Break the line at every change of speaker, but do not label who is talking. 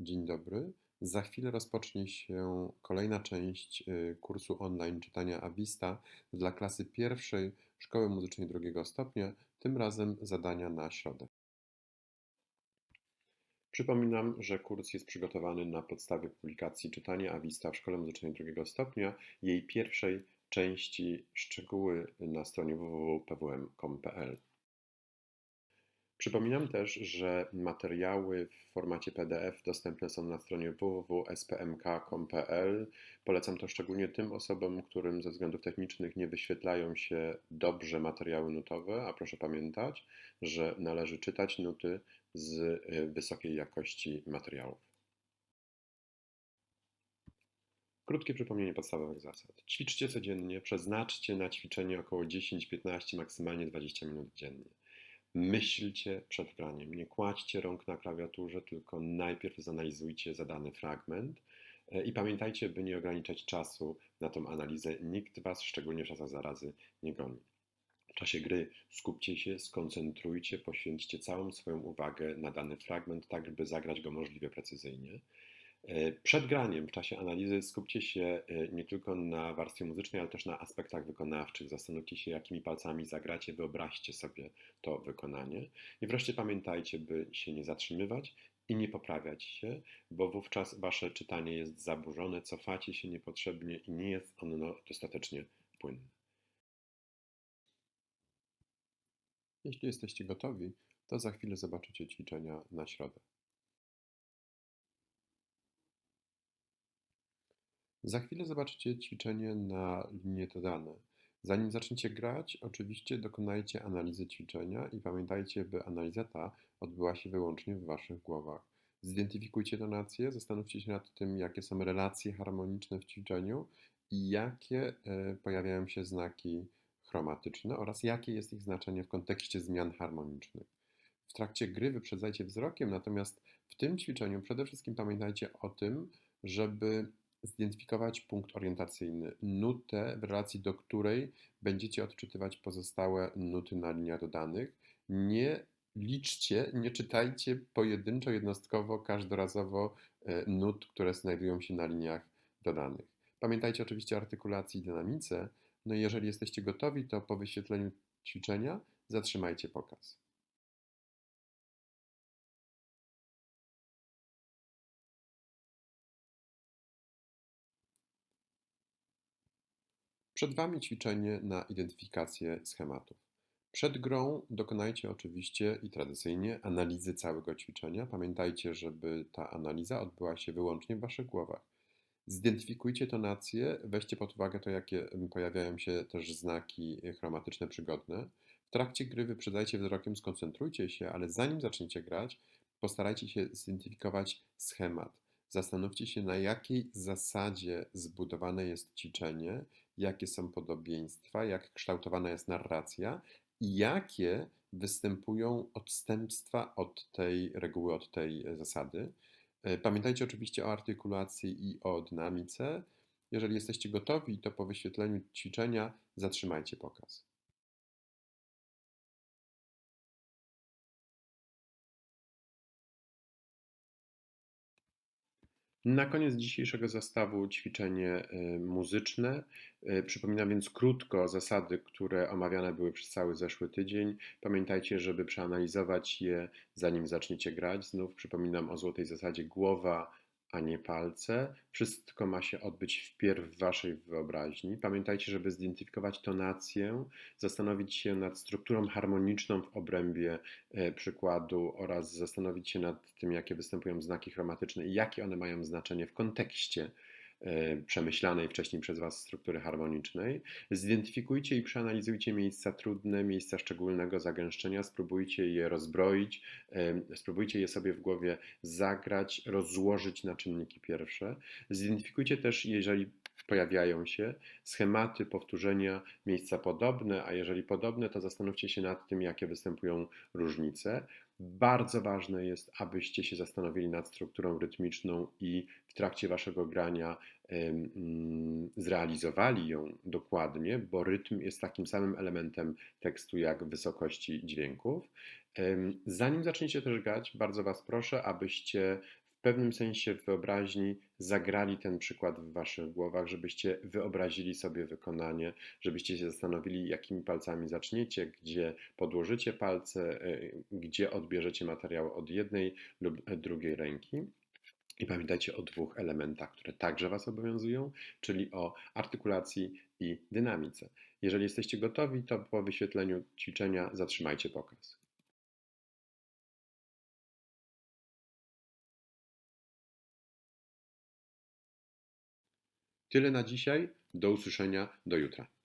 Dzień dobry. Za chwilę rozpocznie się kolejna część y, kursu online czytania Avista dla klasy pierwszej Szkoły Muzycznej drugiego stopnia, tym razem zadania na środę. Przypominam, że kurs jest przygotowany na podstawie publikacji Czytanie Avista w Szkole Muzycznej drugiego stopnia, jej pierwszej części szczegóły na stronie www.pwm.com.pl. Przypominam też, że materiały w formacie PDF dostępne są na stronie www.spmk.com.pl. Polecam to szczególnie tym osobom, którym ze względów technicznych nie wyświetlają się dobrze materiały nutowe, a proszę pamiętać, że należy czytać nuty z y, wysokiej jakości materiałów. Krótkie przypomnienie podstawowych zasad. Ćwiczcie codziennie, przeznaczcie na ćwiczenie około 10-15, maksymalnie 20 minut dziennie. Myślcie przed graniem. Nie kładźcie rąk na klawiaturze, tylko najpierw zanalizujcie zadany fragment. E, I pamiętajcie, by nie ograniczać czasu na tą analizę. Nikt Was, szczególnie w czasach zarazy, nie goni. W czasie gry skupcie się, skoncentrujcie, poświęćcie całą swoją uwagę na dany fragment, tak by zagrać go możliwie precyzyjnie. E, przed graniem, w czasie analizy, skupcie się e, nie tylko na warstwie muzycznej, ale też na aspektach wykonawczych. Zastanówcie się, jakimi palcami zagracie, wyobraźcie sobie to wykonanie. I wreszcie pamiętajcie, by się nie zatrzymywać i nie poprawiać się, bo wówczas wasze czytanie jest zaburzone, cofacie się niepotrzebnie i nie jest ono dostatecznie płynne. Jeśli jesteście gotowi, to za chwilę zobaczycie ćwiczenia na środę. Za chwilę zobaczycie ćwiczenie na linie dodane. Zanim zaczniecie grać, oczywiście dokonajcie analizy ćwiczenia i pamiętajcie, by analiza ta odbyła się wyłącznie w Waszych głowach. Zidentyfikujcie tonacje, zastanówcie się nad tym, jakie są relacje harmoniczne w ćwiczeniu i jakie e, pojawiają się znaki chromatyczne oraz jakie jest ich znaczenie w kontekście zmian harmonicznych. W trakcie gry wyprzedzajcie wzrokiem, natomiast w tym ćwiczeniu przede wszystkim pamiętajcie o tym, żeby zidentyfikować punkt orientacyjny, nutę, w relacji do której będziecie odczytywać pozostałe nuty na liniach dodanych. Nie liczcie, nie czytajcie pojedynczo, jednostkowo, każdorazowo e, nut, które znajdują się na liniach dodanych. Pamiętajcie oczywiście o artykulacji i dynamice. No i jeżeli jesteście gotowi, to po wyświetleniu ćwiczenia zatrzymajcie pokaz. Przed Wami ćwiczenie na identyfikację schematów. Przed grą dokonajcie oczywiście i tradycyjnie analizy całego ćwiczenia. Pamiętajcie, żeby ta analiza odbyła się wyłącznie w Waszych głowach. Zidentyfikujcie tonacje, weźcie pod uwagę to, jakie pojawiają się też znaki chromatyczne przygodne. W trakcie gry wyprzedzajcie wzrokiem, skoncentrujcie się, ale zanim zaczniecie grać, postarajcie się zidentyfikować schemat. Zastanówcie się, na jakiej zasadzie zbudowane jest ćwiczenie, jakie są podobieństwa, jak kształtowana jest narracja i jakie występują odstępstwa od tej reguły, od tej zasady. E, pamiętajcie oczywiście o artykulacji i o dynamice. Jeżeli jesteście gotowi, to po wyświetleniu ćwiczenia zatrzymajcie pokaz. Na koniec dzisiejszego zestawu ćwiczenie y, muzyczne. Y, przypominam więc krótko zasady, które omawiane były przez cały zeszły tydzień. Pamiętajcie, żeby przeanalizować je zanim zaczniecie grać. Znów przypominam o złotej zasadzie głowa, a nie palce. Wszystko ma się odbyć wpierw w waszej wyobraźni. Pamiętajcie, żeby zidentyfikować tonację, zastanowić się nad strukturą harmoniczną w obrębie e, przykładu oraz zastanowić się nad tym, jakie występują znaki chromatyczne i jakie one mają znaczenie w kontekście przemyślanej wcześniej przez Was struktury harmonicznej. Zidentyfikujcie i przeanalizujcie miejsca trudne, miejsca szczególnego zagęszczenia, spróbujcie je rozbroić, e, spróbujcie je sobie w głowie zagrać, rozłożyć na czynniki pierwsze. Zidentyfikujcie też, jeżeli pojawiają się schematy powtórzenia miejsca podobne, a jeżeli podobne, to zastanówcie się nad tym, jakie występują różnice. Bardzo ważne jest, abyście się zastanowili nad strukturą rytmiczną i w trakcie waszego grania mm, zrealizowali ją dokładnie, bo rytm jest takim samym elementem tekstu jak wysokości dźwięków. Zanim zaczniecie też grać, bardzo Was proszę, abyście pewnym sensie w wyobraźni zagrali ten przykład w waszych głowach, żebyście wyobrazili sobie wykonanie, żebyście się zastanowili, jakimi palcami zaczniecie, gdzie podłożycie palce, y, gdzie odbierzecie materiał od jednej lub drugiej ręki. I pamiętajcie o dwóch elementach, które także Was obowiązują, czyli o artykulacji i dynamice. Jeżeli jesteście gotowi, to po wyświetleniu ćwiczenia zatrzymajcie pokaz. Tyle na dzisiaj. Do usłyszenia do jutra.